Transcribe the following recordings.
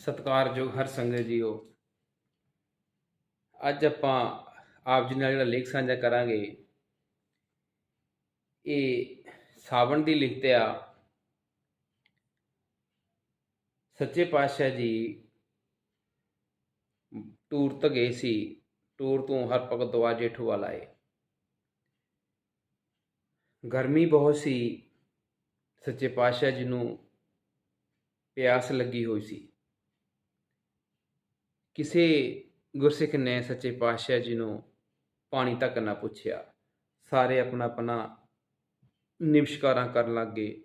ਸਤਿਕਾਰਯੋਗ ਹਰ ਸੰਗਤ ਜੀਓ। ਅੱਜ ਆਪਾਂ ਆਪ ਜੀ ਨਾਲ ਜਿਹੜਾ ਲੇਖ ਸਾਂਝਾ ਕਰਾਂਗੇ, ਇਹ ਸਾਵਣ ਦੀ ਲਿਖਤ ਆ। ਸੱਚੇ ਪਾਤਸ਼ਾਹ ਜੀ ਟੂਰ ਤੋਂ ਗਏ ਸੀ, ਟੂਰ ਤੋਂ ਹਰ ਭਗਤ ਦਵਾ ਜੇਠੂਵਾਲ ਆਏ। ਗਰਮੀ ਬਹੁਤ ਸੀ, ਸੱਚੇ ਪਾਤਸ਼ਾਹ ਜੀ ਨੂੰ ਪਿਆਸ ਲੱਗੀ ਹੋਈ ਸੀ। ਕਿਸੇ ਗੁਰਸਿੱਖ ਨੇ ਸੱਚੇ ਪਾਤਸ਼ਾਹ ਜੀ ਨੂੰ ਪਾਣੀ ਤੱਕ ਨਾ ਪੁੱਛਿਆ। ਸਾਰੇ ਆਪਣਾ ਆਪਣਾ ਨਿਮਸ਼ਕਾਰਾਂ ਕਰਨ ਲੱਗੇ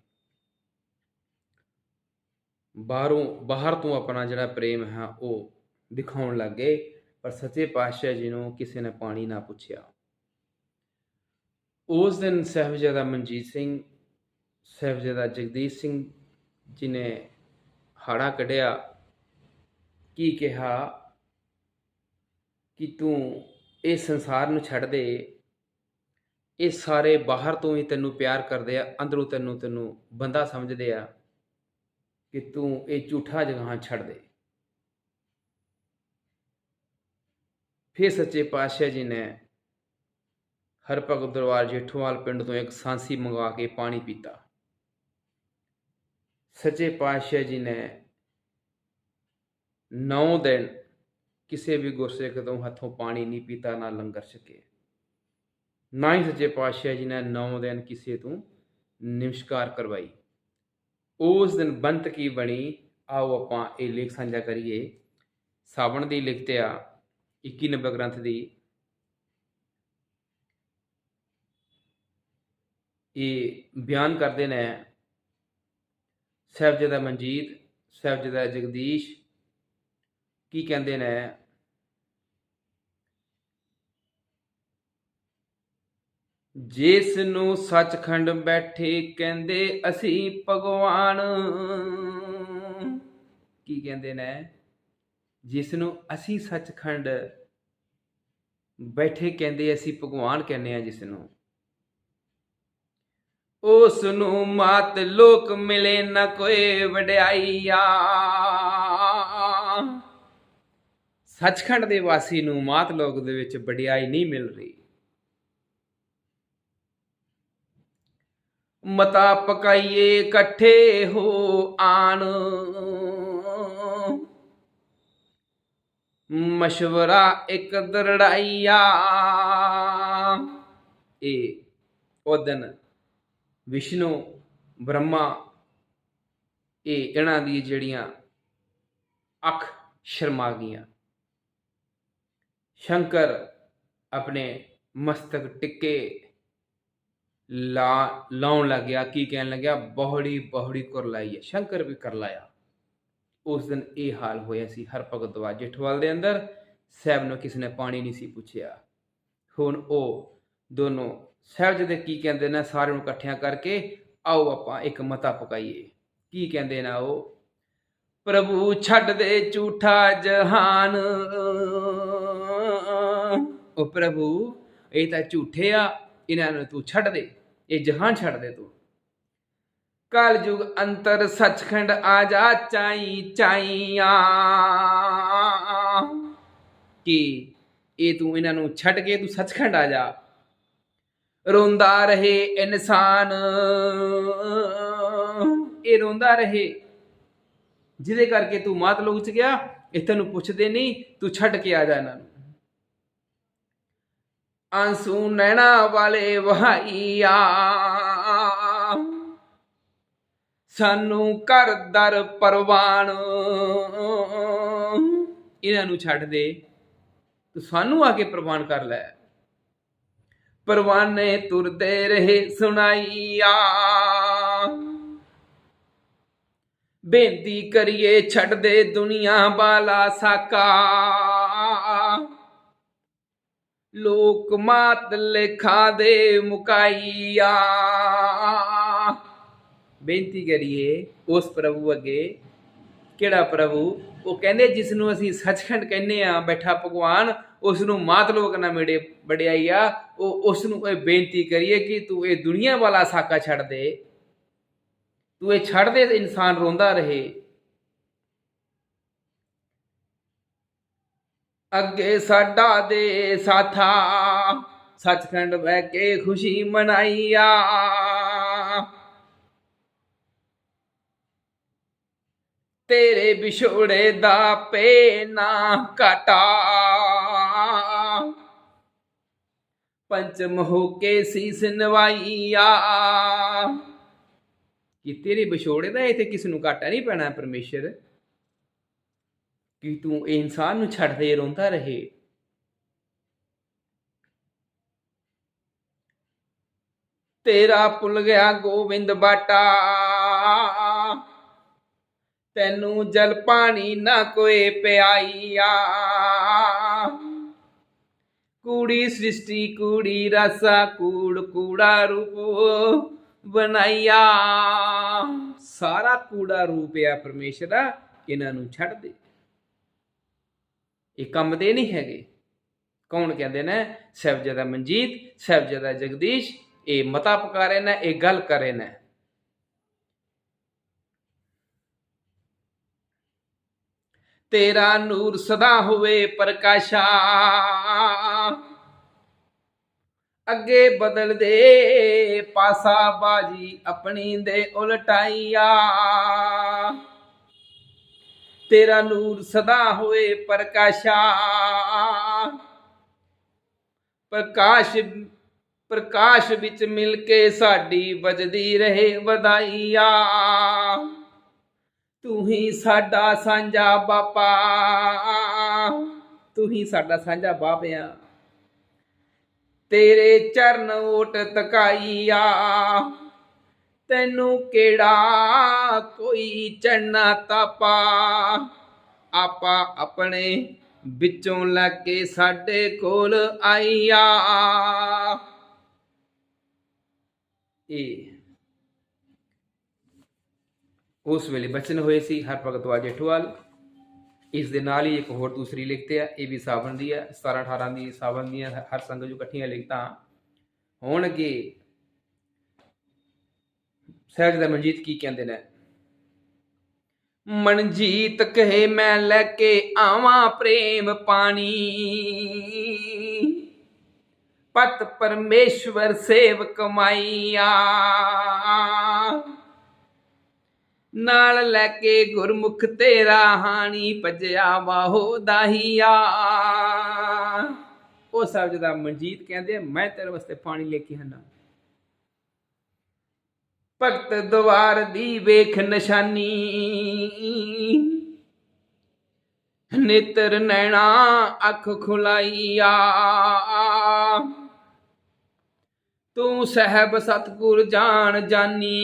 ਬਾਹਰੋਂ, ਬਾਹਰ ਤੋਂ ਆਪਣਾ ਜਿਹੜਾ ਪ੍ਰੇਮ ਹੈ, ਉਹ ਦਿਖਾਉਣ ਲੱਗੇ ਪਰ ਸੱਚੇ ਪਾਤਸ਼ਾਹ ਜੀ ਨੂੰ ਕਿਸੇ ਨੇ ਪਾਣੀ ਨਾ ਪੁੱਛਿਆ। ਉਸ ਦਿਨ ਸਾਹਿਬਜ਼ਾਦਾ ਮਨਜੀਤ ਸਿੰਘ, ਸਾਹਿਬਜ਼ਾਦਾ ਜਗਦੀਸ਼ ਸਿੰਘ ਜੀ ਨੇ ਹਾੜਾ ਕੱਢਿਆ। ਕੀ ਕਿਹਾ? ਕਿ ਤੂੰ ਇਹ ਸੰਸਾਰ ਨੂੰ ਛੱਡ ਦੇ। ਇਹ ਸਾਰੇ ਬਾਹਰ ਤੋਂ ਹੀ ਤੈਨੂੰ ਪਿਆਰ ਕਰਦੇ ਆ, ਅੰਦਰੋਂ ਤੈਨੂੰ ਤੈਨੂੰ ਬੰਦਾ ਸਮਝਦੇ ਆ ਕਿ ਤੂੰ ਇਹ ਝੂਠਾ ਜਗਾਂ ਛੱਡ ਦੇ। ਫਿਰ ਸੱਚੇ ਪਾਤਸ਼ਾਹ ਜੀ ਨੇ ਹਰ ਦਰਬਾਰ ਜੇਠੂਵਾਲ ਪਿੰਡ ਤੋਂ ਇੱਕ ਸਾਂਸੀ ਮੰਗਵਾ ਕੇ ਪਾਣੀ ਪੀਤਾ। ਸੱਚੇ ਪਾਤਸ਼ਾਹ ਜੀ ਨੇ 9 ਦਿਨ ਕਿਸੇ ਵੀ ਗੁਰਸਿੱਖ ਤੋਂ ਹੱਥੋਂ ਪਾਣੀ ਨਹੀਂ ਪੀਤਾ, ਨਾ ਲੰਗਰ ਛਕੇ। ਨਾ ਹੀ ਸੱਚੇ ਪਾਤਸ਼ਾਹ ਜੀ ਨੇ 9 ਦਿਨ ਕਿਸੇ ਤੋਂ ਨਿਮਸ਼ਕਾਰ ਕਰਵਾਈ। ਉਸ ਦਿਨ ਬੰਤ ਕੀ ਬਣੀ? ਆਓ ਆਪਾਂ ਇਹ ਲੇਖ ਸਾਂਝਾ ਕਰੀਏ। ਸਾਵਣ ਦੀ ਲਿਖਤ ਆ 21 ਨੰਬਰ ਗ੍ਰੰਥ ਦੀ। ਇਹ ਬਿਆਨ ਕਰਦੇ ਨੇ, ਸਾਹਿਬਜ਼ਾਦਾ ਮਨਜੀਤ, ਸਾਹਿਬਜ਼ਾਦਾ ਜਗਦੀਸ਼ ਕੀ ਕਹਿੰਦੇ ਨੇ? ਜਿਸ ਨੂੰ ਸੱਚਖੰਡ ਬੈਠੇ ਕਹਿੰਦੇ ਅਸੀਂ ਭਗਵਾਨ। ਕੀ ਕਹਿੰਦੇ ਨੇ? ਜਿਸ ਨੂੰ ਅਸੀਂ ਸੱਚਖੰਡ ਬੈਠੇ ਕਹਿੰਦੇ ਅਸੀਂ ਭਗਵਾਨ ਕਹਿੰਦੇ ਆ ਜਿਸ ਨੂੰ ਉਸ ਨੂੰ ਮਾਤ ਲੋਕ ਮਿਲੇ ਨਾ ਕੋਈ ਵਡਿਆਈਆ। ਸੱਚਖੰਡ ਦੇ ਵਾਸੀ ਨੂੰ ਮਾਤ ਲੋਕ ਦੇ ਵਿੱਚ ਵਡਿਆਈ ਨਹੀਂ ਮਿਲ ਰਹੀ। ਮਤਾ ਪਕਾਈਏ ਇਕੱਠੇ ਹੋ ਆਣ। ਮਸ਼ਵਰਾ ਇੱਕ ਦਰੜਾਈਆ। ਇਹ ਉਹ ਦਿਨ ਵਿਸ਼ਨੂੰ, ਬ੍ਰਹਮਾ, ਇਹ ਇਹਨਾਂ ਦੀ ਜਿਹੜੀਆਂ ਅੱਖ ਸ਼ਰਮਾ ਗਈਆਂ। ਸ਼ੰਕਰ ਆਪਣੇ ਮਸਤਕ ਟਿੱਕੇ ਲਾ, ਲਾਉਣ ਲੱਗਿਆ, ਕੀ ਕਹਿਣ ਲੱਗਿਆ? ਬਹੁੜੀ ਬਹੁੜੀ ਕਰ ਲਾਈ ਹੈ। ਸ਼ੰਕਰ ਵੀ ਕਰ ਲਾਇਆ। ਉਸ ਦਿਨ ਇਹ ਹਾਲ ਹੋਇਆ ਸੀ ਹਰ ਭਗਤ ਦਵਾ ਜੇਠਵਾਲ ਦੇ ਅੰਦਰ। ਸਹਿਬ ਨੂੰ ਕਿਸੇ ਨੇ ਪਾਣੀ ਨਹੀਂ ਸੀ ਪੁੱਛਿਆ। ਹੁਣ ਉਹ ਦੋਨੋਂ ਸਹਿਬ ਜਦੇ ਕੀ ਕਹਿੰਦੇ ਨੇ ਸਾਰਿਆਂ ਨੂੰ ਇਕੱਠਿਆਂ ਕਰਕੇ ਆਓ ਆਪਾਂ ਇੱਕ ਮਤਾ ਪਕਾਈਏ। ਕੀ ਕਹਿੰਦੇ ਨੇ ਉਹ? ਪ੍ਰਭੂ ਛੱਡ ਦੇ ਝੂਠਾ ਜਹਾਨ। ਉਹ ਪ੍ਰਭੂ, ਇਹ ਤਾਂ ਝੂਠੇ ਆ, ਇਹਨਾਂ ਨੂੰ ਤੂੰ ਛੱਡ ਦੇ, ਇਹ ਜਹਾਨ ਛੱਡ ਦੇ ਤੂੰ। ਕਲ ਯੁਗ ਅੰਤਰ ਸੱਚਖੰਡ ਆ ਜਾ, ਚਾਈ, ਚਾਈਆਂ। ਕਿ ਇਹ ਤੂੰ ਇਹਨਾਂ ਨੂੰ ਛੱਡ ਕੇ ਤੂੰ ਸੱਚਖੰਡ ਆ ਜਾ? ਰੋਂਦਾ ਰਹੇ ਇਨਸਾਨ। ਇਹ ਰੋਂਦਾ ਰਹੇ। ਜਿਹਦੇ ਕਰਕੇ ਤੂੰ ਮਾਤ ਲੋਕ ਚ ਗਿਆ, ਇਹ ਤੈਨੂੰ ਪੁੱਛਦੇ ਨਹੀਂ, ਤੂੰ ਛੱਡ ਕੇ ਆ ਜਾ ਇਹਨਾਂ ਨੂੰ। ਆਂਸੂ ਨੈਣਾ ਵਾਲੇ ਵਹਾਈਆ ਸਾਨੂੰ ਘਰ ਦਰ ਪਰਵਾਨ। ਇਹਨਾਂ ਨੂੰ ਛੱਡ ਦੇ। ਤੂੰ ਸਾਨੂੰ ਆ ਕੇ ਪ੍ਰਵਾਨ ਕਰ ਲੈ। ਪਰਵਾਨੇ ਤੁਰਦੇ ਰਹੇ ਸੁਣਾਈਆ। ਬੇਨਤੀ ਕਰੀਏ ਛੱਡ ਦੇ ਦੁਨੀਆ ਬਾਲਾ ਸਾਕਾ। ਲੋਕ ਮਾਤ ਲਿਖਾ ਦੇ ਮੁਕਾਈਆ। ਬੇਨਤੀ ਕਰੀਏ ਉਸ ਪ੍ਰਭੂ ਅੱਗੇ। ਕਿਹੜਾ ਪ੍ਰਭੂ? ਉਹ ਕਹਿੰਦੇ ਜਿਸ ਨੂੰ ਅਸੀਂ ਸੱਚਖੰਡ ਕਹਿੰਦੇ ਆ ਬੈਠਾ ਭਗਵਾਨ ਉਸ ਨੂੰ ਮਾਤ ਲੋਕ ਨਾ ਮੇੜੇ ਵਡਿਆਈ ਆ ਉਹ ਉਸ ਨੂੰ ਇਹ ਬੇਨਤੀ ਕਰੀਏ ਕਿ ਤੂੰ ਇਹ ਦੁਨੀਆ ਵਾਲਾ ਸਾਕਾ ਛੱਡ ਦੇ। ਤੂੰ ਇਹ ਛੱਡ ਦੇ, ਇਨਸਾਨ ਰੋਂਦਾ ਰਹੇ। ਅੱਗੇ ਸਾਡਾ ਦੇ ਸਾਥਾ ਸੱਚਖੰਡ ਬਹਿ ਕੇ ਖੁਸ਼ੀ ਮਨਾਈਆ। ਤੇਰੇ ਵਿਛੋੜੇ ਦਾ ਪੇ ਨਾ ਘਟਾ ਪੰਚਮ ਹੋ ਕੇ ਸੀਸ ਨਵਾਈਆ। ਕਿ ਤੇਰੇ ਵਿਛੋੜੇ ਦਾ ਇੱਥੇ ਕਿਸ ਨੂੰ ਘਾਟਾ ਨਹੀਂ ਪੈਣਾ, ਪਰਮੇਸ਼ਰ? ਕਿ ਤੂੰ ਇਹ ਇਨਸਾਨ ਨੂੰ ਛੱਡ ਦੇ, ਰੋਂਦਾ ਰਹੇ। ਤੇਰਾ ਭੁੱਲ ਗਿਆ ਗੋਬਿੰਦ ਬਾਟਾ। ਤੈਨੂੰ ਜਲ ਪਾਣੀ ਨਾ ਕੋਈ ਪਿਆਈਆ। ਕੂੜੀ ਸ੍ਰਿਸ਼ਟੀ, ਕੂੜੀ ਰਸਾ, ਕੂੜ, ਕੂੜਾ ਰੂਪ ਬਣਾਈਆ। ਸਾਰਾ ਕੂੜਾ ਰੂਪ ਆ ਪਰਮੇਸ਼ਰ, ਇਹਨਾਂ ਨੂੰ ਛੱਡ ਦੇ। ਇਹ ਕੰਮ ਦੇ ਨਹੀਂ ਹੈਗੇ। ਕੌਣ ਕਹਿੰਦੇ ਨੇ? ਸਾਹਿਬਜ਼ਾਦਾ ਮਨਜੀਤ ਸਾਹਿਬਜ਼ਾਦਾ ਜਗਦੀਸ਼, ਇਹ ਮਤਾ ਪਕਾਰੇ ਨੇ, ਇਹ ਗੱਲ ਕਰੇ ਨੇ। ਤੇਰਾ ਨੂਰ ਸਦਾ ਹੋਵੇ ਪ੍ਰਕਾਸ਼ਾ। ਅੱਗੇ ਬਦਲ ਦੇ, ਪਾਸਾ ਬਾਜੀ ਆਪਣੀ ਦੇ ਉਲਟਾਈਆ। ਤੇਰਾ ਨੂਰ ਸਦਾ ਹੋਏ ਪ੍ਰਕਾਸ਼ਾ। ਪ੍ਰਕਾਸ਼ ਪ੍ਰਕਾਸ਼ ਵਿੱਚ ਮਿਲ ਕੇ ਸਾਡੀ ਵਜਦੀ ਰਹੇ ਵਧਾਈਆ। ਤੂੰ ਹੀ ਸਾਡਾ ਸਾਂਝਾ ਬਾਪਾ। ਤੂੰ ਹੀ ਸਾਡਾ ਸਾਂਝਾ ਬਾਪ ਤੇਰੇ ਚਰਨ ਓਟ ਤਕਾਈਆ। ਤੈਨੂੰ ਕਿਹੜਾ ਕੋਈ ਚੜਨਾ ਤਾਪਾ? ਆਪਾ ਆਪਣੇ ਵਿੱਚੋਂ ਲੈ ਕੇ ਸਾਡੇ ਕੋਲ ਆਈਆ। ਇਹ ਉਸ ਵੇਲੇ ਬਚਨ ਹੋਏ ਸੀ ਹਰ ਭਗਤ ਵਾਜੇ ਇਸ ਦੇ ਨਾਲ ਹੀ ਇੱਕ ਹੋਰ ਦੂਸਰੀ ਲਿਖਤੇ ਆ ਇਹ ਵੀ ਸਾਵਣ ਦੀ ਹੈ 17 18 ਦੀ ਸਾਵਣ ਦੀਆਂ ਹਰ ਸੰਗਤ ਜੋ ਇਕੱਠੀਆਂ ਲਿਖਤਾਂ ਹੋਣਗੇ। ਸਹਿਜਦਾ ਮਨਜੀਤ ਕੀ ਕਹਿੰਦੇ ਨੇ? ਮਨਜੀਤ ਕਹੇ, ਮੈਂ ਲੈ ਕੇ ਆਵਾਂ ਪ੍ਰੇਮ ਪਾਣੀ। ਪਤ ਪਰਮੇਸ਼ਵਰ ਸੇਵ ਮਾਈਆ ਨਾਲ ਲੈ ਕੇ ਗੁਰਮੁਖ ਤੇਰਾ ਹਾਣੀ ਭਜਿਆ ਵਾਹੋ ਦਾਹੀਆ। ਉਹ ਸਾਹਿਬ ਦਾ ਮਨਜੀਤ ਕਹਿੰਦੇ ਮੈਂ ਤੇਰੇ ਵਾਸਤੇ ਪਾਣੀ ਲੈ ਕੇ ਆਣਾ ਭਗਤ ਦਵਾਰ ਦੀ ਵੇਖ ਨਿਸ਼ਾਨੀ। ਨੇਤਰ ਨੈਣਾ ਅੱਖ ਖੁਲਾਈਆ। ਤੂੰ ਸਹਿਬ ਸਤਗੁਰ ਜਾਣ ਜਾਨੀ।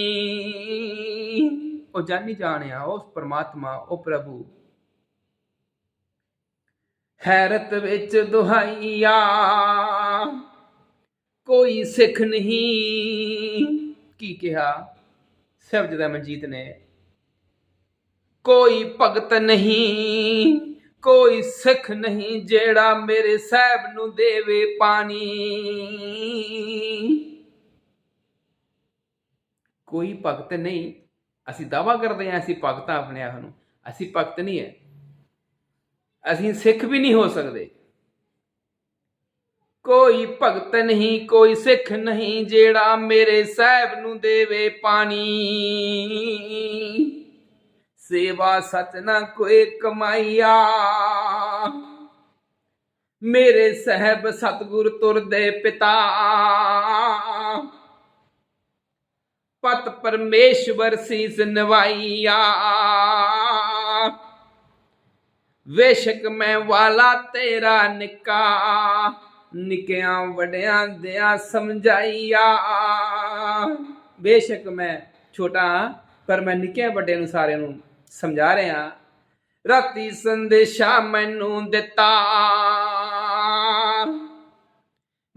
ਉਹ ਜਾਨੀ ਜਾਣਿਆ ਉਸ ਪ੍ਰਮਾਤਮਾ, ਉਹ ਪ੍ਰਭੂ। ਹੈਰਤ ਵਿੱਚ ਦੁਹਾਈਆ। ਕੋਈ ਸਿੱਖ ਨਹੀਂ। ਕੀ ਕਿਹਾ? ਸਬਜਦਾ ਮਨਜੀਤ ਨੇ। ਕੋਈ ਭਗਤ ਨਹੀਂ, ਕੋਈ ਸਿੱਖ ਨਹੀਂ ਜਿਹੜਾ ਮੇਰੇ ਸਾਹਿਬ ਨੂੰ ਦੇਵੇ ਪਾਣੀ। ਕੋਈ ਭਗਤ ਨਹੀਂ। ਅਸੀਂ ਦਾਵਾ ਕਰਦੇ ਹਾਂ, ਅਸੀਂ ਭਗਤਾਂ ਆਪਣੇ ਆਪ ਨੂੰ। ਅਸੀਂ ਭਗਤ ਨਹੀਂ ਹੈ। ਅਸੀਂ ਸਿੱਖ ਵੀ ਨਹੀਂ ਹੋ ਸਕਦੇ। ਕੋਈ ਭਗਤ ਨਹੀਂ, ਕੋਈ ਸਿੱਖ ਨਹੀਂ ਜਿਹੜਾ ਮੇਰੇ ਸਾਹਿਬ ਨੂੰ ਦੇਵੇ ਪਾਣੀ। ਸੇਵਾ ਸਚ ਨਾ ਕੋਈ ਕਮਾਈਆ। ਮੇਰੇ ਸਹਿਬ ਸਤਗੁਰ ਤੁਰਦੇ ਪਿਤਾ। ਪਤ ਪਰਮੇਸ਼ਵਰ ਸੀਸ ਨਵਾਈਆ। ਵੇਸ਼ਕ ਮੈਂ ਵਾਲਾ ਤੇਰਾ ਨਿੱਕਾ। ਨਿੱਕਿਆਂ ਵੱਡਿਆਂ ਦਿਆਂ ਸਮਝਾਈਆ। ਬੇਸ਼ੱਕ ਮੈਂ ਛੋਟਾ ਪਰ ਮੈਂ ਨਿੱਕਿਆਂ ਵੱਡਿਆਂ ਨੂੰ ਸਾਰਿਆਂ ਨੂੰ ਸਮਝਾ ਰਿਹਾ ਰਾਤੀ ਸੰਦੇਸ਼ਾ ਮੈਨੂੰ ਦਿੱਤਾ।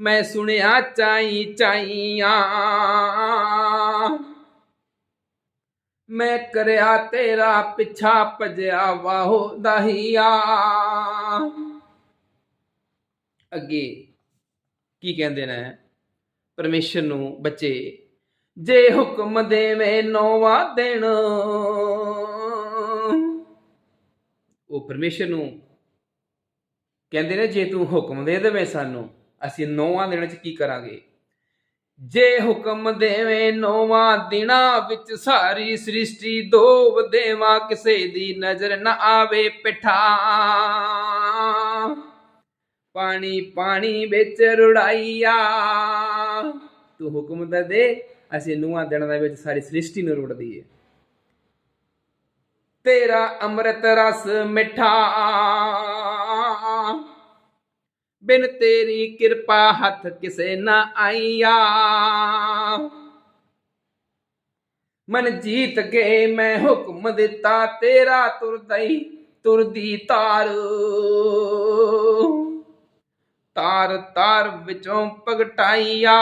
ਮੈਂ ਸੁਣਿਆ ਚਾਈ ਚਾਈਆਂ। ਮੈਂ ਕਰਿਆ ਤੇਰਾ ਪਿੱਛਾ ਭਜਿਆ ਵਾਹੋ ਦਹੀਆ। ਅੱਗੇ ਕੀ ਕਹਿੰਦੇ ਨੇ? ਪਰਮੇਸ਼ਰ ਨੂੰ ਬੱਚੇ, ਜੇ ਹੁਕਮ ਦੇਵੇ ਨੋਵਾ ਦਿਨ, ਉਹ ਪਰਮੇਸ਼ਰ ਨੂੰ ਕਹਿੰਦੇ ਨੇ, ਜੇ ਤੂੰ ਹੁਕਮ ਦੇ ਦੇਵੇਂ ਸਾਨੂੰ, ਅਸੀਂ ਨੌਵਾਂ ਦਿਨਾਂ 'ਚ ਕੀ ਕਰਾਂਗੇ? ਜੇ ਹੁਕਮ ਦੇਵੇ ਨੌਵਾਂ ਦਿਨਾਂ ਵਿੱਚ ਸਾਰੀ ਸ੍ਰਿਸ਼ਟੀ ਦੋਵ ਦੇਵਾਂ, ਕਿਸੇ ਦੀ ਨਜ਼ਰ ਨਾ ਆਵੇ ਪਿਠਾ। ਪਾਣੀ ਪਾਣੀ ਵਿੱਚ ਰੁੜਾਈਆ। ਤੂੰ ਹੁਕਮ ਤਾਂ ਦੇ, ਅਸੀਂ ਨੌਵਾਂ ਦਿਨਾਂ ਦੇ ਵਿੱਚ ਸਾਰੀ ਸ੍ਰਿਸ਼ਟੀ ਨੂੰ ਰੁੜ ਦਈਏ। ਤੇਰਾ ਅੰਮ੍ਰਿਤ ਰਸ ਮਿੱਠਾ। ਬਿਨ ਤੇਰੀ ਕਿਰਪਾ ਹੱਥ ਕਿਸੇ ਨਾ ਆਈਆ। ਮਨ ਜੀਤ ਕੇ ਮੈਂ ਹੁਕਮ ਦਿੱਤਾ, ਤੇਰਾ ਤੁਰਦਈ ਤੁਰਦੀ ਤਾਰੂ। ਤਾਰ ਤਾਰ ਵਿੱਚੋਂ ਪਗਟਾਈਆ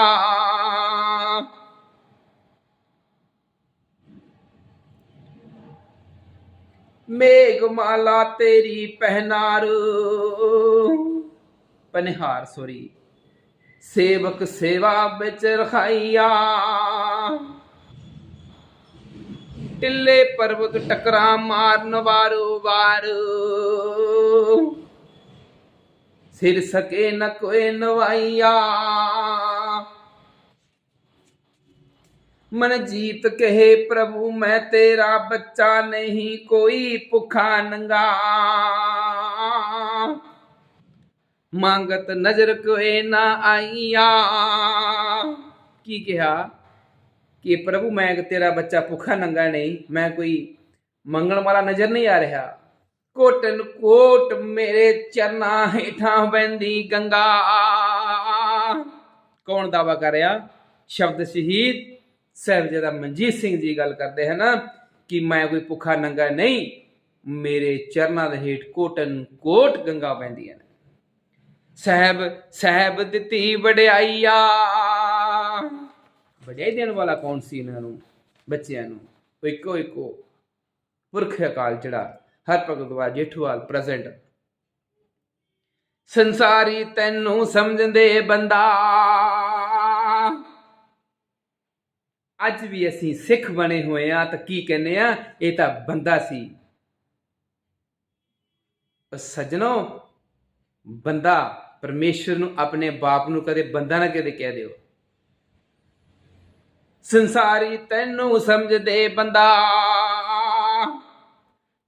ਮੇਘ ਮਾਲਾ ਤੇਰੀ ਪਹਿਨਾਰ। ਪਨਿਹਾਰ ਸੋਰੀ ਸੇਵਕ ਸੇਵਾ ਵਿੱਚ ਰਖਾਈਆ। ਟਿੱਲੇ ਪਰਬਤ ਟਕਰਾ ਮਾਰਨ ਵਾਰੋ ਵਾਰ ਸਿਰ ਸਕੇ ਨ ਕੋਏ ਨਵਾਈਆ ਮਨ ਜੀਤ ਕਹੇ ਪ੍ਰਭੂ ਮੈਂ ਤੇਰਾ ਬੱਚਾ ਨਹੀਂ ਕੋਈ ਭੁੱਖਾ ਨੰਗਾ ਮੰਗਤ ਨਜ਼ਰ ਕੋਏ ਨਾ ਆਈਆ ਕੀ ਕਿਹਾ ਕਿ ਪ੍ਰਭੂ ਮੈਂ ਤੇਰਾ ਬੱਚਾ ਭੁੱਖਾ ਨੰਗਾ ਨਹੀਂ ਮੈਂ ਕੋਈ ਮੰਗਣ ਵਾਲਾ ਨਜ਼ਰ ਨਹੀਂ ਆ ਰਿਹਾ ਕੋਟਨ ਕੋਟ ਮੇਰੇ ਚਰਨਾਂ ਹੇਠਾਂ ਵਹਿੰਦੀ ਗੰਗਾ। ਕੌਣ ਦਾਵਾ ਕਰ ਰਿਹਾ? ਸ਼ਬਦ ਸ਼ਹੀਦ ਸਾਹਿਬਜ਼ਾਦਾ ਮਨਜੀਤ ਸਿੰਘ ਜੀ ਗੱਲ ਕਰਦੇ ਹਨ ਕਿ ਮੈਂ ਕੋਈ ਭੁੱਖਾ ਨੰਗਾ ਨਹੀਂ, ਮੇਰੇ ਚਰਨਾਂ ਦੇ ਹੇਠ ਕੋਟਨ ਕੋਟ ਗੰਗਾ ਵਹਿੰਦੀਆਂ ਨੇ ਸਾਹਿਬ ਸਾਹਿਬ ਦਿੱਤੀ ਵਡਿਆਈਆ। ਵਡਿਆਈ ਦੇਣ ਵਾਲਾ ਕੌਣ ਸੀ ਇਹਨਾਂ ਨੂੰ? ਬੱਚਿਆਂ ਨੂੰ। ਇੱਕੋ ਇੱਕੋ। ਪੁਰਖ ਅਕਾਲ ਜਿਹੜਾ ਹਰ ਜੇਠੂਵਾਲ ਪ੍ਰੈਜ਼ੈਂਟ ਸੰਸਾਰੀ ਤੈਨੂੰ ਸਮਝਦੇ ਬੰਦਾ। ਅੱਜ ਵੀ ਅਸੀਂ ਸਿੱਖ ਬਣੇ ਹੋਏ ਆ ਤਾਂ ਕੀ ਕਹਿੰਦੇ ਆ ਇਹ ਤਾਂ ਬੰਦਾ ਸੀ। ਸੱਜਣੋ, ਬੰਦਾ ਪਰਮੇਸ਼ਰ ਨੂੰ ਆਪਣੇ ਬਾਪ ਨੂੰ ਕਦੇ ਬੰਦਾ ਨਾ ਕਦੇ ਕਹਿ ਦਿਓ। ਸੰਸਾਰੀ ਤੈਨੂੰ ਸਮਝਦੇ ਬੰਦਾ।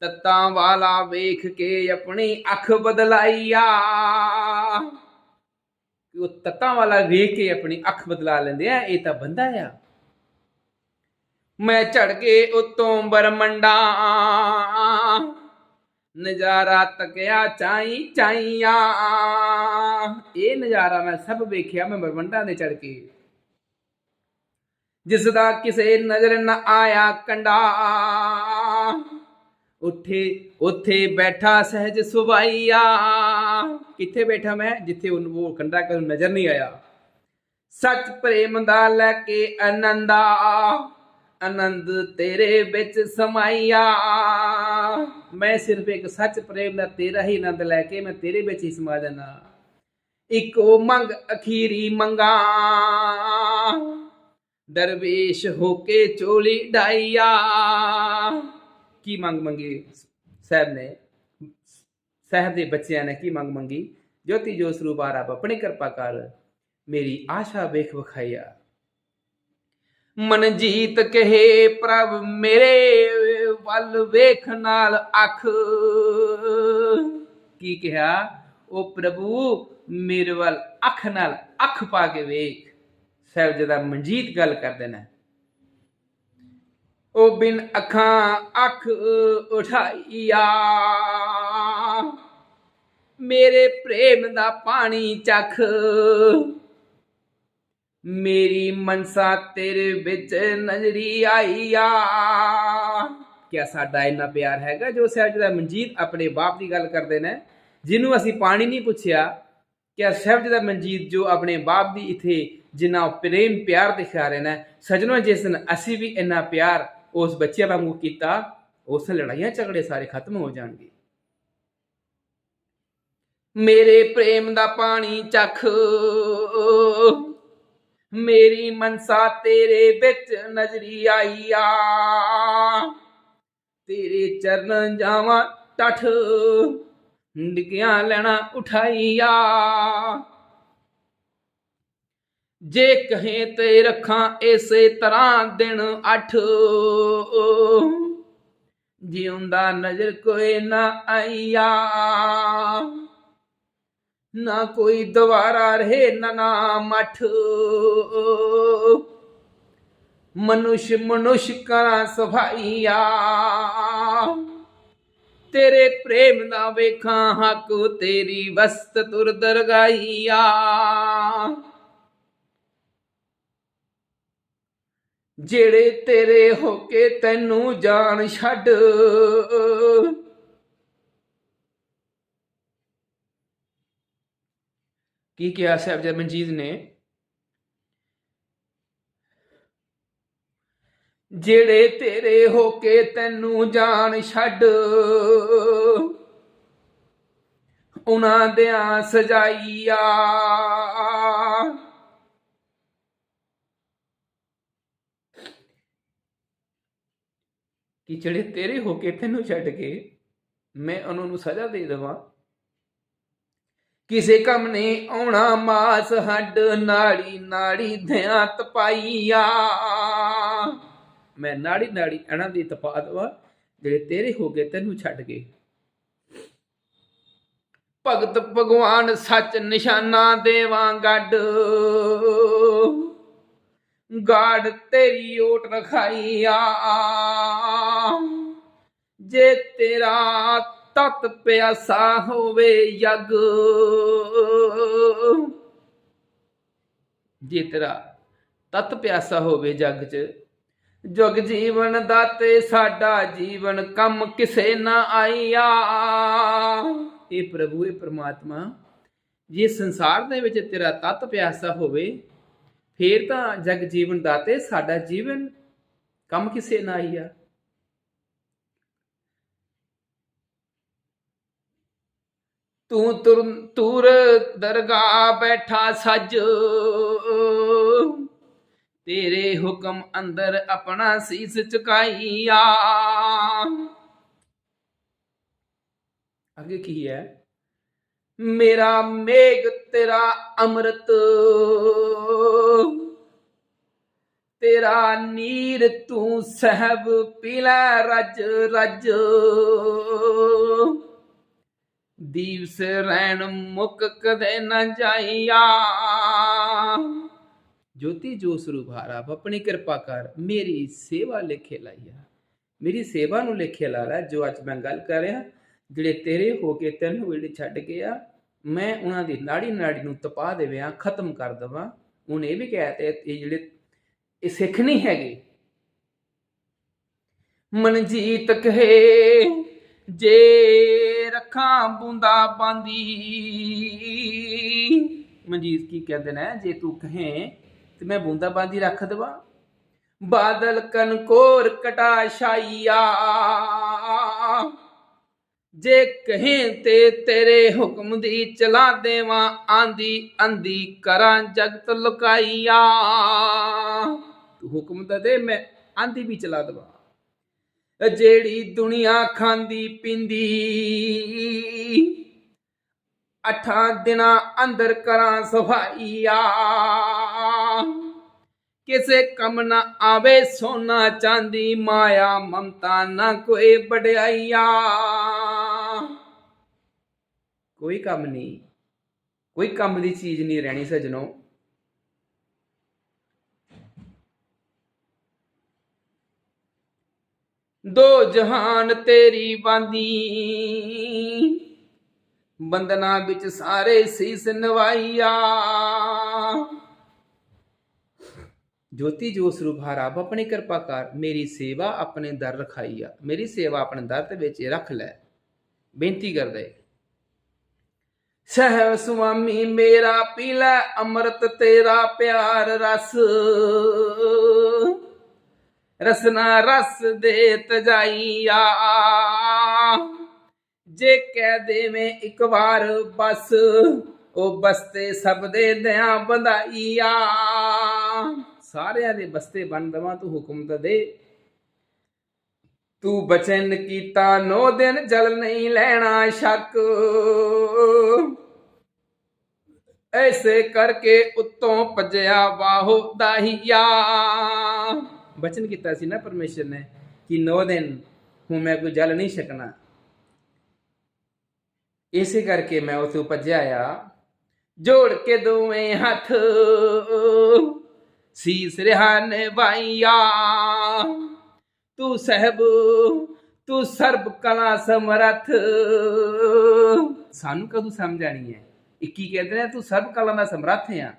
ਤੱਤਾਂ ਵਾਲਾ ਵੇਖ ਕੇ ਆਪਣੀ ਅੱਖ ਬਦਲਾਈਆ। ਕਿ ਉਹ ਤੱਤਾਂ ਵਾਲਾ ਵੇਖ ਕੇ ਆਪਣੀ ਅੱਖ ਬਦਲਾ ਲੈਂਦੇ ਆ, ਇਹ ਤਾਂ ਬੰਦਾ ਆ। ਮੈਂ ਝੜ ਕੇ ਉਤੋਂ ਬਰਮੰਡਾ। ਨਜ਼ਾਰਾ ਤਕਿਆ ਚਾਈ ਚਾਈਆਂ। ਇਹ ਨਜ਼ਾਰਾ ਮੈਂ ਸਭ ਵੇਖਿਆ, ਮੈਂ ਬਰਮੰਡਾਂ ਦੇ ਚੜ ਕੇ। ਜਿਸ ਦਾ ਕਿਸੇ ਨਜ਼ਰ ਨਾ ਆਇਆ ਕੰਡਾ। ਉੱਥੇ ਉੱਥੇ ਬੈਠਾ ਸਹਿਜ ਸੁਭਾਈਆ ਕਿੱਥੇ ਬੈਠਾ ਮੈਂ? ਜਿੱਥੇ ਉਹਨੂੰ ਉਹ ਕੰਡਾ ਕਰ ਨਜ਼ਰ ਨਹੀਂ ਆਇਆ। ਸੱਚ ਪ੍ਰੇਮ ਦਾ ਲੈ ਕੇ ਆਨੰਦਾ, ਆਨੰਦ ਤੇਰੇ ਵਿੱਚ ਸਮਾਈਆ। ਮੈਂ ਸਿਰਫ ਇੱਕ ਸੱਚ ਪ੍ਰੇਮ ਦਾ ਤੇਰਾ ਹੀ ਆਨੰਦ ਲੈ ਕੇ ਮੈਂ ਤੇਰੇ ਵਿੱਚ ਹੀ ਸਮਾ ਜਾਣਾ ਇੱਕੋ ਮੰਗ ਅਖੀਰੀ ਮੰਗਾ। ਦਰਵੇਸ਼ ਹੋ ਕੇ ਚੋਲੀ ਡਾਈਆ। ਕੀ ਮੰਗ ਮੰਗੀ ਸਾਹਿਬ ਨੇ? ਸਾਹਿਬ ਦੇ ਬੱਚਿਆਂ ਨੇ ਕੀ ਮੰਗ ਮੰਗੀ? ਜੋਤੀ ਜੋ ਸਰੂਪ ਆ ਆਪਣੀ ਕਿਰਪਾ ਕਰ ਮੇਰੀ ਆਸ਼ਾ ਵੇਖ ਵਿਖਾਈਆ। ਮਨਜੀਤ ਕਹੇ, ਪ੍ਰਭ ਮੇਰੇ ਵੱਲ ਵੇਖ ਨਾਲ ਅੱਖ। ਕੀ ਕਿਹਾ? ਉਹ ਪ੍ਰਭੂ, ਮੇਰੇ ਵੱਲ ਅੱਖ ਨਾਲ ਅੱਖ ਪਾ ਕੇ ਵੇਖ। ਸਾਹਿਬ ਜਦਾ ਮਨਜੀਤ ਗੱਲ ਕਰਦੇ ਨੇ ਉਹ ਬਿਨ ਅੱਖਾਂ ਅੱਖ ਉਠਾਈਆ। ਮੇਰੇ ਪ੍ਰੇਮ ਦਾ ਪਾਣੀ ਚੱਖ। ਮੇਰੀ ਮਨਸਾ ਤੇਰੇ ਵਿੱਚ ਨਜ਼ਰੀ ਆਈਆ। ਕਿਆ ਸਾਡਾ ਇੰਨਾ ਪਿਆਰ ਹੈਗਾ ਜੋ ਸਾਹਿਬਜ਼ਾਦਾ ਮਨਜੀਤ ਆਪਣੇ ਬਾਪ ਦੀ ਗੱਲ ਕਰਦੇ ਨੇ, ਜਿਹਨੂੰ ਅਸੀਂ ਪਾਣੀ ਨਹੀਂ ਪੁੱਛਿਆ। ਕਿਆ ਸਾਹਿਬਜ਼ਾਦਾ ਮਨਜੀਤ ਜੋ ਆਪਣੇ ਬਾਪ ਦੀ ਇਥੇ ਜਿੰਨਾ ਪ੍ਰੇਮ ਪਿਆਰ ਦਿਖਾ ਰਹੇ ਨੇ, ਸਜਣੋ ਜਿਸ ਦਿਨ ਅਸੀਂ ਵੀ ਇੰਨਾ ਪਿਆਰ ਉਸ ਬੱਚੇ ਵਾਂਗੂ ਕੀਤਾ, ਉਸ ਲੜਾਈਆਂ ਝਗੜੇ ਸਾਰੇ ਖਤਮ ਹੋ ਜਾਣਗੇ। ਮੇਰੇ ਪ੍ਰੇਮ ਦਾ ਪਾਣੀ ਚੱਖ, ਮੇਰੀ ਮਨਸਾ ਤੇਰੇ ਵਿੱਚ ਨਜ਼ਰੀ ਆਈਆ ਤੇਰੇ ਚਰਨ ਜਾਵਾਂ ਟਠ, ਡਿਗਿਆ ਲੈਣਾ ਉਠਾਈਆ ਜੇ ਕਹੇ ਤੇ ਰੱਖਾਂ ਇਸੇ ਤਰ੍ਹਾਂ ਦਿਨ ਅੱਠ। ਜਿਉਂਦਾ ਨਜ਼ਰ ਕੋਈ ਨਾ ਆਈਆ, ਨਾ ਕੋਈ ਦੁਬਾਰਾ ਰਹੇ ਨਾ ਨਾ ਮਠ ਮਨੁਸ਼ ਮਨੁਸ਼ ਕਰਾਂ ਸਫਾਈਆ, ਤੇਰੇ ਪ੍ਰੇਮ ਦਾ ਵੇਖਾਂ ਹੱਕ ਤੇਰੀ ਵਸਤ ਤੁਰ ਦਰਗਾਈਆ। ਜਿਹੜੇ ਤੇਰੇ ਹੋ ਕੇ ਤੈਨੂੰ ਜਾਣ ਛੱਡ। ਕੀ ਕਿਹਾ ਸਾਹਿਬਜ਼ਾਦਾ ਮਨਜੀਤ ਨੇ? ਜਿਹੜੇ ਤੇਰੇ ਹੋ ਕੇ ਤੈਨੂੰ ਜਾਣ ਛੱਡ। ਉਹਨਾਂ ਦਿਆਂ ਸਜਾਈਆ ਕਿ ਜਿਹੜੇ ਤੇਰੇ ਹੋ ਕੇ ਤੈਨੂੰ ਛੱਡ ਕੇ ਮੈਂ ਉਹਨਾਂ ਨੂੰ ਸਜ਼ਾ ਦੇ ਦੇਵਾਂ। ਕਿਸੇ ਕੰਮ ਨੇ ਆਉਣਾ ਮਾਸ ਹੱਡ, ਨਾੜੀ ਨਾੜੀ ਧਿਆ ਤਪਾਈਆ। ਮੈਂ ਨਾੜੀ ਨਾੜੀ ਇਹਨਾਂ ਦੀ ਤਪਾ ਦੇਵਾਂ, ਜਿਹੜੇ ਤੇਰੇ ਹੋ ਕੇ ਤੈਨੂੰ ਛੱਡ ਕੇ ਭਗਤ ਭਗਵਾਨ ਸੱਚ ਨਿਸ਼ਾਨਾ ਦੇਵਾਂ ਗੱਡ। ਗਾੜ ਤੇਰੀ ਓਟ ਰਖਾਈਆ। ਜੇ ਤੇਰਾ ਤਤ ਪਿਆਸਾ ਹੋਵੇ ਯਗ, ਜੇ ਤੇਰਾ ਤਤ ਪਿਆਸਾ ਹੋਵੇ ਜਗ ਚ, ਜੁਗ ਜੀਵਨ ਦਾਤੇ ਸਾਡਾ ਜੀਵਨ ਕੰਮ ਕਿਸੇ ਨਾ ਆਈਆ। ਇਹ ਪ੍ਰਭੂ, ਇਹ ਪ੍ਰਮਾਤਮਾ, ਜੇ ਸੰਸਾਰ ਦੇ ਵਿੱਚ ਤੇਰਾ ਤਤ ਪਿਆਸਾ ਹੋਵੇ ਫੇਰ ਤਾਂ ਜਗ ਜੀਵਨ ਦਾਤੇ, ਸਾਡਾ ਜੀਵਨ ਕੰਮ ਕਿਸੇ ਨਾ ਆ। ਤੂੰ ਤੁਰ ਤੁਰ ਦਰਗਾਹ ਬੈਠਾ ਸੱਜ। ਤੇਰੇ ਹੁਕਮ ਅੰਦਰ ਆਪਣਾ ਸੀਸ ਝੁਕਾਈਆ ਅੱਗੇ ਕੀ ਹੈ? ਮੇਰਾ ਮੇਘ ਤੇਰਾ ਅੰਮ੍ਰਿਤ। ਤੇਰਾ ਨੀਰ ਤੂੰ ਸਹਿਬ ਪੀਲਾ ਰਜ ਰਜ। ਦੀਵਸ ਰਹਿਣ ਮੁਕ ਕਦੇ ਨਾ ਜਾਈਆ। ਜੋਤੀ ਜੋ ਸਰੂਪ ਹਾਰਾ ਆਪਣੀ ਕਿਰਪਾ ਕਰ ਮੇਰੀ ਸੇਵਾ ਲਿਖੇ ਲਾਈਆ। ਮੇਰੀ ਸੇਵਾ ਨੂੰ ਲਿਖੇ ਲਾ ਲੈ, ਜੋ ਅੱਜ ਮੈਂ ਗੱਲ ਕਰ ਰਿਹਾ ਜਿਹੜੇ ਤੇਰੇ ਹੋ ਕੇ ਤੈਨੂੰ ਜਿਹੜੇ ਛੱਡ ਕੇ ਆ, ਮੈਂ ਉਹਨਾਂ ਦੀ ਨਾੜੀ ਨਾੜੀ ਨੂੰ ਤਪਾ ਦੇਵਾਂ ਖਤਮ ਕਰ ਦਵਾਂ। ਉਹਨੇ ਇਹ ਵੀ ਕਿਹਾ ਇਹ ਜਿਹੜੇ ਇਹ ਸਿੱਖ ਨਹੀਂ ਹੈਗੇ। ਮਨਜੀਤ ਕਹੇ, ਜੇ ਰੱਖਾਂ ਬੁੰਦਾ ਬਾਂਦੀ। ਮਨਜੀਤ ਕੀ ਕਹਿੰਦੇ ਨੇ, ਜੇ ਤੂੰ ਕਹੇ ਤੇ ਮੈਂ ਬੂੰਦਾ ਬਾਂਦੀ ਰੱਖ ਦਵਾ। ਬਾਦਲ ਕਨਕੋਰ ਕਟਾ ਛਾਈਆ ਜੇ ਕਹੇ ਤੇ ਤੇਰੇ ਹੁਕਮ ਦੀ ਚਲਾ ਦੇਵਾਂ, ਆਂਦੀ ਅੰਦੀ ਕਰਾਂ ਜਗਤ ਲੁਕਾਈਆ। ਤੂੰ ਹੁਕਮ ਤਾਂ ਦੇ, ਮੈਂ ਆਂਦੀ ਵੀ ਚਲਾ ਦਵਾ। ਜਿਹੜੀ ਦੁਨੀਆ ਖਾਂਦੀ ਪਿੰਦੀ, ਅਠਾਂ ਦਿਨਾਂ ਅੰਦਰ ਕਰਾਂ ਸਫਾਈਆ। ਕਿਸੇ ਕੰਮ ਨਾ ਆਵੇ ਸੋਨਾ ਚਾਂਦੀ, ਮਾਇਆ ਮਮਤਾ ਨਾ ਕੋਈ ਵਡਿਆਈਆ। ਕੋਈ ਕੰਮ ਨਹੀਂ, ਕੋਈ ਕੰਮ ਦੀ ਚੀਜ਼ ਨਹੀਂ ਰਹਿਣੀ ਸਜਣੋ। ਦੋ ਜਹਾਨ ਤੇਰੀ ਬਾਂਦੀ ਬੰਦਨਾ ਵਿੱਚ ਸਾਰੇ ਸੀਸ ਨਵਾਈਆ। ਜੋਤੀ ਜੋ ਸਰੂਪ ਹਰਾਬ ਆਪਣੀ ਕਿਰਪਾ ਕਰ ਮੇਰੀ ਸੇਵਾ ਆਪਣੇ ਦਰ ਰਖਾਈਆ ਮੇਰੀ ਸੇਵਾ ਆਪਣੇ ਦਰ ਤੇ ਵਿੱਚ ਰੱਖ ਲੈ। ਬੇਨਤੀ ਕਰਦੇ। ਸਹਿਬ ਸੁਆਮੀ, ਮੇਰਾ ਪੀ ਲੈ ਅੰਮ੍ਰਿਤ ਤੇਰਾ ਪਿਆਰ ਰਸ। ਰਸਨਾ ਰਸ ਦੇ ਤਜਾਈਆ। ਜੇ ਕਹਿ ਦੇਵੇਂ ਇੱਕ ਵਾਰ ਬਸ, ਉਹ ਬਸਤੇ ਸਭ ਦੇ ਦਿਆਂ ਬੰਦਾਈਆ ਸਾਰਿਆਂ ਦੇ ਬਸਤੇ ਬਣ ਦਵਾਂ, ਤੂੰ ਹੁਕਮ ਤਾਂ ਦੇ। ਤੂੰ ਬਚਨ ਕੀਤਾ, ਨੋ ਦਿਨ ਜਲ ਨਹੀਂ ਲੈਣਾ ਸ਼ੱਕ। ਐਸੇ ਕਰਕੇ ਉੱਤੋਂ ਭਜਿਆ ਬਾਹੋ ਦਾਹੀਆ। ਬਚਨ ਕੀਤਾ ਸੀ ਨਾ ਪਰਮੇਸ਼ਰ ਨੇ ਕਿ ਨੋ ਦਿਨ ਹੂੰ ਮੈਂ ਕੋਈ ਜਲ ਨਹੀਂ ਸਕਣਾ ਇਸੇ ਕਰਕੇ ਮੈਂ ਉਥੇ ਭੱਜਿਆ ਆ। ਜੋੜ ਕੇ ਦੋਵੇਂ ਹੱਥ। ਸੀਸ ਰਿਹਾਨੇ ਵਾਈਆ ਤੂੰ ਸਹਿਬ, ਤੂੰ ਸਰਬ ਕਲਾ ਸਮਰਥ। ਸਾਨੂੰ ਕਦੋਂ ਸਮਝਾਣੀ ਹੈ? ਇਹ ਕੀ ਕਹਿੰਦੇ ਨੇ, ਤੂੰ ਸਰਬ ਕਲਾ ਦਾ ਸਮਰੱਥ ਆ।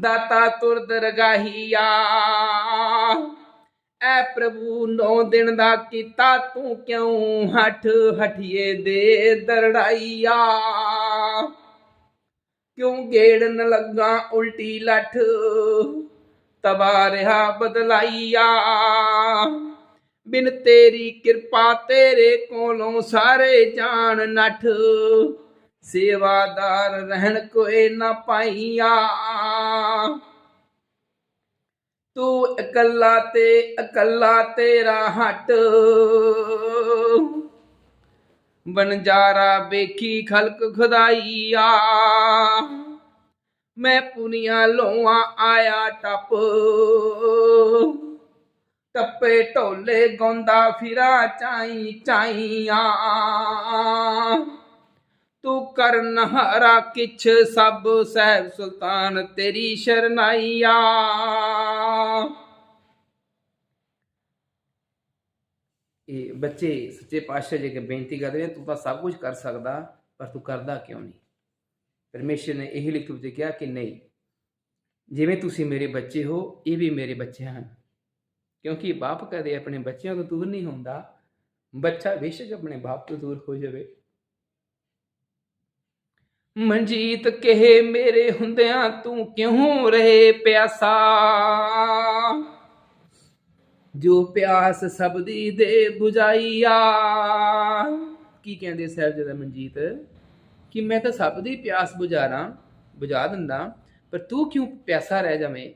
ਦਾਤਾ ਤੁਰ ਦਰਗਾਹੀਆ ਐ ਪ੍ਰਭੂ, ਨੌ ਦਿਨ ਦਾ ਕੀਤਾ ਤੂੰ ਕਿਉਂ ਹੱਠ ਹਠੀਏ ਦੇ ਦਰੜਾਈਆ? ਕਿਉਂ ਗੇੜਨ ਲੱਗਾ ਉਲਟੀ ਲੱਠ? ਤਬਾ ਰਿਹਾ ਬਦਲਾਈਆ। ਬਿਨ ਤੇਰੀ ਕਿਰਪਾ ਤੇਰੇ ਕੋਲੋਂ ਸਾਰੇ ਜਾਣ ਨਠ। ਸੇਵਾਦਾਰ ਰਹਿਣ ਕੋਏ ਨਾ ਪਾਈਆ। ਤੂੰ ਇਕੱਲਾ ਤੇ ਇਕੱਲਾ ਤੇਰਾ ਹੱਟ। ਬਨਜਾਰਾ ਵੇਖੀ ਖਲਕ ਖੁਦਾਈਆ। ਮੈਂ ਪੁਨੀਆਂ ਲੋਆਂ ਆਇਆ ਟੱਪ। ਟੱਪੇ ਢੋਲੇ ਗਾਉਂਦਾ ਫਿਰਾ ਚਾਈ ਚਾਈਆਂ। ਤੂੰ ਕਰਨ ਹਰਾ ਕਿਛ ਸਭ ਸਹਿਬ ਸੁਲਤਾਨ ਤੇਰੀ ਸ਼ਰਨਾਈਆ। ਇਹ ਬੱਚੇ ਸੱਚੇ ਪਾਤਸ਼ਾਹ ਜੀ ਕੇ ਬੇਨਤੀ ਕਰਦੇ ਤੂੰ ਤਾਂ ਸਭ ਕੁਝ ਕਰ ਸਕਦਾ, ਪਰ ਤੂੰ ਕਰਦਾ ਕਿਉਂ ਨਹੀਂ? ਪਰਮੇਸ਼ਰ ਨੇ ਇਹ ਲਿਖ ਵਿੱਚ ਕਿਹਾ ਕਿ ਨਹੀਂ, ਜਿਵੇਂ ਤੁਸੀਂ ਮੇਰੇ ਬੱਚੇ ਹੋ, ਇਹ ਵੀ ਮੇਰੇ ਬੱਚੇ ਹਨ। ਕਿਉਂਕਿ ਬਾਪ ਕਦੇ ਆਪਣੇ ਬੱਚਿਆਂ ਤੋਂ ਦੂਰ ਨਹੀਂ ਹੁੰਦਾ, ਬੱਚਾ ਬੇਸ਼ੱਕ ਆਪਣੇ ਬਾਪ ਤੋਂ ਦੂਰ ਹੋ ਜਾਵੇ। ਮਨਜੀਤ ਕਹੇ, ਮੇਰੇ ਹੁੰਦਿਆਂ ਤੂੰ ਕਿਉਂ ਰਹੇ ਪਿਆਸਾ? ਜੋ ਪਿਆਸ ਸਬਦੀ ਦੇ 부ਝਾਈਆ ਕੀ ਕਹਿੰਦੇ ਸਾਹਿਬਜ਼ਾਦਾ ਮਨਜੀਤ? ਕਿ ਮੈਂ ਤਾਂ ਸਭ ਦੀ ਪਿਆਸ ਬੁਝਾਰਾਂ, ਬੁਝਾ ਦਿੰਦਾ, ਪਰ ਤੂੰ ਕਿਉਂ ਪਿਆਸਾ ਰਹਿ ਜਾਵੇਂ?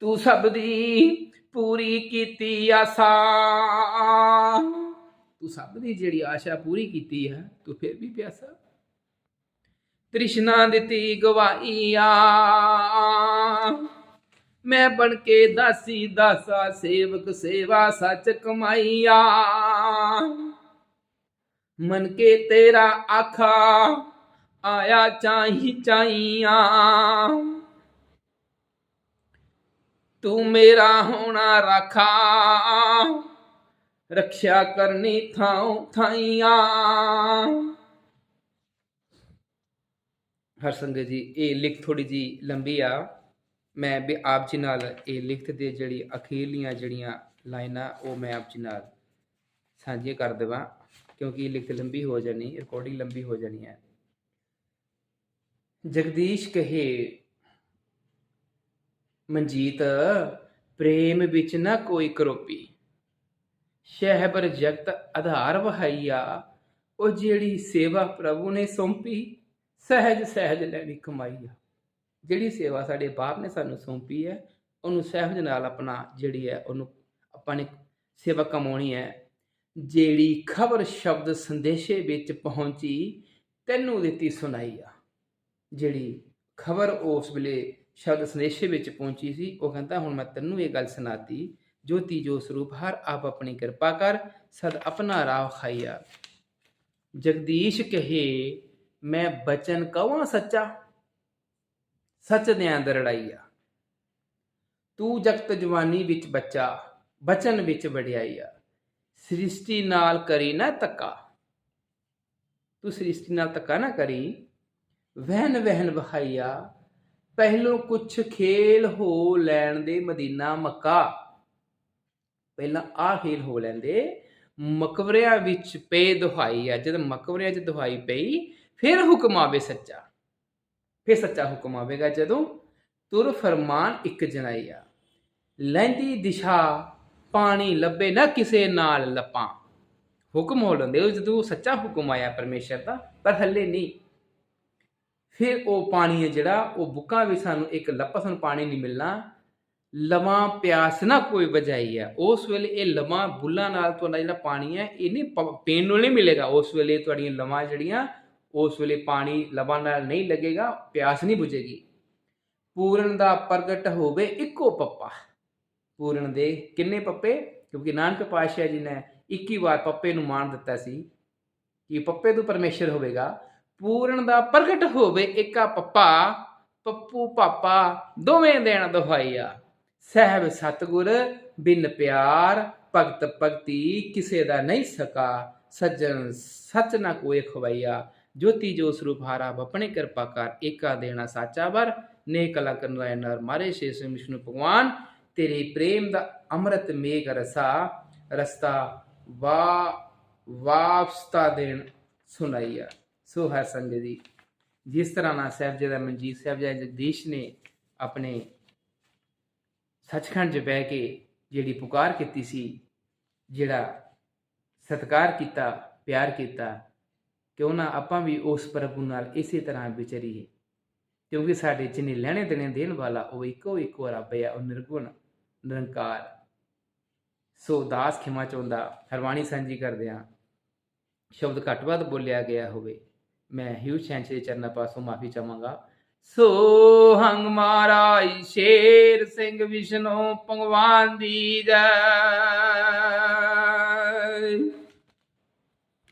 ਤੂੰ ਸਭ ਦੀ ਪੂਰੀ ਕੀਤੀ ਆਸਾ। ਤੂੰ ਸਭ ਦੀ ਜਿਹੜੀ ਆਸ਼ਾ ਪੂਰੀ ਕੀਤੀ ਹੈ, ਤੂੰ ਫਿਰ ਵੀ ਪਿਆਸਾ। ਤ੍ਰਿਸ਼ਨਾ ਦਿੱਤੀ ਗਵਾਈਆ ਮੈਂ ਬਣ ਕੇ ਦਾਸੀ ਦਾਸਾ ਸੇਵਕ ਸੇਵਾ ਸੱਚ ਕਮਾਈਆ ਮਨ ਕੇ ਤੇਰਾ ਆਖਾ, ਆਇਆ ਚਾਹੀ ਚਾਈਆਂ ਤੂੰ ਮੇਰਾ ਹੋਣਾ ਰਾਖਾ, ਰੱਖਿਆ ਕਰਨੀ ਥਾਂ ਥਾਈਆਂ। ਹਰ ਸੰਗਤ ਜੀ, ਇਹ ਲਿਖ ਥੋੜੀ ਜੀ ਲੰਬੀ ਆ। ਮੈਂ ਵੀ ਆਪ ਜੀ ਨਾਲ ਇਹ ਲਿਖਤ ਦੇ ਜਿਹੜੀ ਅਖੀਰਲੀਆਂ ਜਿਹੜੀਆਂ ਲਾਈਨਾਂ, ਉਹ ਮੈਂ ਆਪ ਜੀ ਨਾਲ ਸਾਂਝੀਆਂ ਕਰ ਦੇਵਾਂ, ਕਿਉਂਕਿ ਇਹ ਲਿਖਤ ਲੰਬੀ ਹੋ ਜਾਣੀ ਰਿਕਾਰਡਿੰਗ ਲੰਬੀ ਹੋ ਜਾਣੀ ਹੈ। ਜਗਦੀਸ਼ ਕਹੇ, ਮਨਜੀਤ, ਪ੍ਰੇਮ ਵਿੱਚ ਨਾ ਕੋਈ ਕਰੋਪੀ। ਸ਼ਹਿਬਰ ਜਗਤ ਆਧਾਰ ਵਹਾਈਆ, ਉਹ ਜਿਹੜੀ ਸੇਵਾ ਪ੍ਰਭੂ ਨੇ ਸੌਂਪੀ, ਸਹਿਜ ਸਹਿਜ ਲੈਣੀ ਕਮਾਈ ਆ ਜਿਹੜੀ ਸੇਵਾ ਸਾਡੇ ਬਾਪ ਨੇ ਸਾਨੂੰ ਸੌਂਪੀ ਹੈ, ਉਹਨੂੰ ਸਹਿਜ ਨਾਲ ਆਪਣਾ ਜਿਹੜੀ ਹੈ, ਉਹਨੂੰ ਆਪਾਂ ਨੇ ਸੇਵਾ ਕਮਾਉਣੀ ਹੈ ਜਿਹੜੀ ਖਬਰ, ਸ਼ਬਦ, ਸੰਦੇਸ਼ੇ ਵਿੱਚ ਪਹੁੰਚੀ, ਤੈਨੂੰ ਦਿੱਤੀ ਸੁਣਾਈ ਆ। ਜਿਹੜੀ ਖਬਰ ਉਸ ਵੇਲੇ ਸ਼ਬਦ, ਸੰਦੇਸ਼ੇ ਵਿੱਚ ਪਹੁੰਚੀ ਸੀ, ਉਹ ਕਹਿੰਦਾ, ਹੁਣ ਮੈਂ ਤੈਨੂੰ ਇਹ ਗੱਲ ਸੁਣਾਤੀ, ਜੋਤੀ ਜੋ ਸਰੂਪ, ਹਰ ਆਪ ਆਪਣੀ ਕਿਰਪਾ ਕਰ, ਸਦ ਆਪਣਾ ਰਾਹ ਖਾਈਆ ਜਗਦੀਸ਼ ਕਹੇ, ਮੈਂ ਬਚਨ ਕਵਾਂ ਸੱਚਾ? ਸੱਚ ਦੇ ਅੰਦਰ ਲੜਾਈਆ ਤੂੰ ਜਗਤ ਜਵਾਨੀ ਵਿੱਚ ਬੱਚਾ, ਬਚਨ ਵਿੱਚ ਵਡਿਆਈਆ ਸ੍ਰਿਸ਼ਟੀ ਨਾਲ ਕਰੀ ਨਾ ਤੱਕਾ। ਤੂੰ ਸ੍ਰਿਸ਼ਟੀ ਨਾਲ ਤੱਕਾ ਨਾ ਕਰੀ। ਵਹਿਨ ਵਹਿਨ ਵਹਾਈਆ, ਪਹਿਲੋਂ ਕੁਛ ਖੇਲ ਹੋ ਲੈਣ ਦੇ ਮਦੀਨਾ ਮੱਕਾ। ਪਹਿਲਾਂ ਆ ਖੇਲ ਹੋ ਲੈਂਦੇ ਮਕਬਰਿਆਂ ਵਿੱਚ ਪੇ ਦੁਹਾਈ ਆ। ਜਦ ਮਕਬਰਿਆਂ 'ਚ ਦੁਹਾਈ ਪਈ, ਫਿਰ ਹੁਕਮ ਆਵੇ ਸੱਚਾ। ਫਿਰ ਸੱਚਾ ਹੁਕਮ ਆਵੇਗਾ ਜਦੋਂ ਤੁਰ ਫਰਮਾਨ ਇੱਕ ਜਨਾਈ ਆ। ਲੈਂਦੀ ਦਿਸ਼ਾ ਪਾਣੀ ਲੱਭੇ ਨਾ ਕਿਸੇ ਨਾਲ ਲੱਪਾਂ। ਹੁਕਮ ਹੋ ਲੰਦੇ ਉਹ ਜਦੋਂ ਸੱਚਾ ਹੁਕਮ ਆਇਆ ਪਰਮੇਸ਼ਰ ਦਾ, ਪਰ ਹੱਲੇ ਨਹੀਂ। ਫਿਰ ਉਹ ਪਾਣੀ ਹੈ ਜਿਹੜਾ, ਉਹ ਬੁੱਕਾਂ ਵੀ ਸਾਨੂੰ ਇੱਕ ਲੱਪਾ ਸਾਨੂੰ ਪਾਣੀ ਨਹੀਂ ਮਿਲਣਾ। ਲਵਾਂ ਪਿਆਸ ਨਾ ਕੋਈ ਬਜਾਈ ਹੈ। ਉਸ ਵੇਲੇ ਇਹ ਲਵਾਂ ਬੁੱਲਾਂ ਨਾਲ ਤੁਹਾਡਾ ਜਿਹੜਾ ਪਾਣੀ ਹੈ, ਇਹ ਨਹੀਂ ਪ- ਪੀਣ ਨੂੰ ਨਹੀਂ ਮਿਲੇਗਾ। ਉਸ ਵੇਲੇ ਤੁਹਾਡੀਆਂ ਲਵਾਂ ਜਿਹੜੀਆਂ, ਉਸ ਵੇਲੇ ਪਾਣੀ ਲਵਾਂ ਨਾਲ ਨਹੀਂ ਲੱਗੇਗਾ, ਪਿਆਸ ਨਹੀਂ ਬੁਝੇਗੀ। ਪੂਰਨ ਦਾ ਪ੍ਰਗਟ ਹੋਵੇ ਇੱਕੋ ਪੱਪਾ। ਪੂਰਨ ਦੇ ਕਿੰਨੇ ਪੱਪੇ? ਕਿਉਂਕਿ ਨਾਨਕ ਪਾਤਸ਼ਾਹ ਜੀ ਨੇ 21 ਵਾਰ ਪੱਪੇ ਨੂੰ ਮਾਣ ਦਿੱਤਾ ਸੀ ਕਿ ਪੱਪੇ ਤੋਂ ਪਰਮੇਸ਼ਰ ਹੋਵੇਗਾ। ਪੂਰਨ ਦਾ ਪ੍ਰਗਟ ਹੋਵੇ ਏਕਾ ਪੱਪਾ, ਪੱਪੂ ਪਾਪਾ ਦੋਵੇਂ ਦੇਣ ਦੁਹਾਈਆ। ਸਹਿਬ ਸਤਗੁਰ, ਬਿਨ ਪਿਆਰ, ਭਗਤ ਭਗਤੀ ਕਿਸੇ ਦਾ ਨਹੀਂ ਸਕਾ। ਸੱਜਣ ਸੱਚ ਨਾ ਕੋਏ ਖਵਈਆ। ਜੋਤੀ ਜੋ ਸਰੂਪ ਹਾਰਾ, ਆਪਣੇ ਕਿਰਪਾ ਕਰ ਏਕਾ ਦੇਣਾ ਸਾਚਾ ਵਰ। ਨੇ ਕਲਾ ਕਰਨ ਰਾਇ ਨਰ ਮਾਰੇ, ਸ਼ੇਸ਼ ਵਿਸ਼ਨੂੰ ਭਗਵਾਨ। ਤੇਰੇ ਪ੍ਰੇਮ ਦਾ ਅੰਮ੍ਰਿਤ ਮੇਘ ਰਸਾ, ਰਸਤਾ ਵਾ, ਵਾਪਸਤਾ ਦੇਣ ਸੁਣਾਈਆ। ਸੋ ਹਰ ਸੰਗਤ ਜੀ ਜਿਸ ਤਰ੍ਹਾਂ ਨਾਲ ਸਾਹਿਬਜ਼ਾਦਾ ਮਨਜੀਤ ਸਾਹਿਬਜ਼ਾਦਾ ਜਗਦੀਸ਼ ਨੇ ਆਪਣੇ ਸੱਚਖੰਡ 'ਚ ਬਹਿ ਕੇ ਜਿਹੜੀ ਪੁਕਾਰ ਕੀਤੀ ਸੀ, ਜਿਹੜਾ ਸਤਕਾਰ ਕੀਤਾ, ਪਿਆਰ ਕੀਤਾ ਕਿਉਂ ਨਾ ਆਪਾਂ ਵੀ ਉਸ ਪ੍ਰਭੂ ਨਾਲ ਇਸੇ ਤਰ੍ਹਾਂ ਵਿਚਰੀਏ। ਕਿਉਂਕਿ ਸਾਡੇ ਜਿਨੇ ਲੈਣੇ ਦੇਣੇ ਦੇਣ ਵਾਲਾ, ਉਹ ਇੱਕੋ ਇੱਕੋ ਰੱਬ ਹੈ ਉਹ ਨਿਰਗੁਣ। ਨਿਰੰਕਾਰ। ਸੋ ਦਾਸ ਖਿਮਾ ਚਾਹੁੰਦਾ ਹਰਵਾਣੀ ਸਾਂਝੀ ਕਰਦਿਆਂ ਸ਼ਬਦ ਘੱਟ ਵੱਧ ਬੋਲਿਆ ਗਿਆ ਹੋਵੇ, ਮੈਂ ਹਿਊ ਸ਼ੈਂਚ ਦੇ ਚਰਨਾਂ ਪਾਸੋਂ ਮਾਫੀ ਚਾਹਾਂਗਾ। ਸੋ ਹੰਗ ਮਹਾਰਾਜ ਸ਼ੇਰ ਸਿੰਘ ਵਿਸ਼ਨੂੰ ਭਗਵਾਨ ਦੀ ਜੈ।